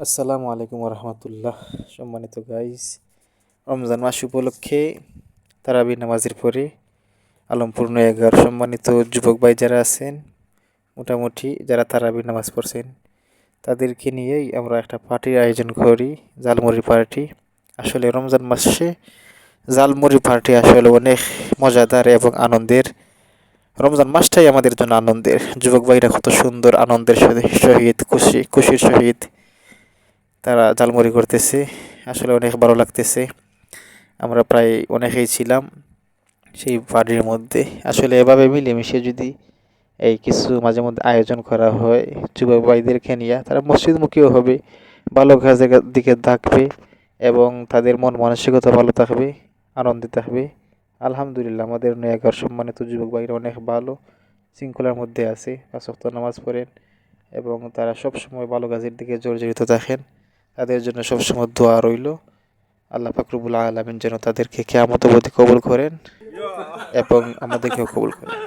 আসসালামু আলাইকুম রহমতুল্লাহ সম্মানিত গাইস রমজান মাস উপলক্ষে তারাবি নামাজের পরে আলমপুর নয়াগার সম্মানিত যুবক ভাই যারা আছেন, মোটামুটি যারা তারাবি নামাজ পড়ছেন, তাদেরকে নিয়েই আমরা একটা পার্টির আয়োজন করি জালমুড়ি পার্টি আসলে রমজান মাসে জালমুড়ি পার্টি আসলে অনেক মজাদার এবং আনন্দের। রমজান মাসটাই আমাদের জন্য আনন্দের। যুবক ভাইরা কত সুন্দর আনন্দের সহিত, খুশি, খুশির সহিত তারা ঝালমুড়ি করতেছে। আসলে অনেক ভালো লাগতেছে। আমরা প্রায় অনেকেই ছিলাম সেই পার্টির মধ্যে। আসলে এভাবে মিলেমিশে যদি এই কিছু মাঝে মধ্যে আয়োজন করা হয়, যুবক ভাইদেরকে নিয়ে, তারা মসজিদমুখীও হবে, ভালো কাজের দিকে থাকবে এবং তাদের মন মানসিকতা ভালো থাকবে, আনন্দে থাকবে। আলহামদুলিল্লাহ, আমাদের নয়াগর সম্মানিত যুবক ভাইরা অনেক ভালো, শৃঙ্খলার মধ্যে আছে পাঁচক্ত নামাজ পড়েন এবং তারা সব সময় ভালো কাজের দিকে জর্জরিত থাকেন। তাদের জন্য সবসময় দোয়া রইল। আল্লাহ ফাকরুবুল আলমিন যেন তাদেরকে কেয়ামত কবুল করেন এবং আমাদেরকেও কবুল করেন।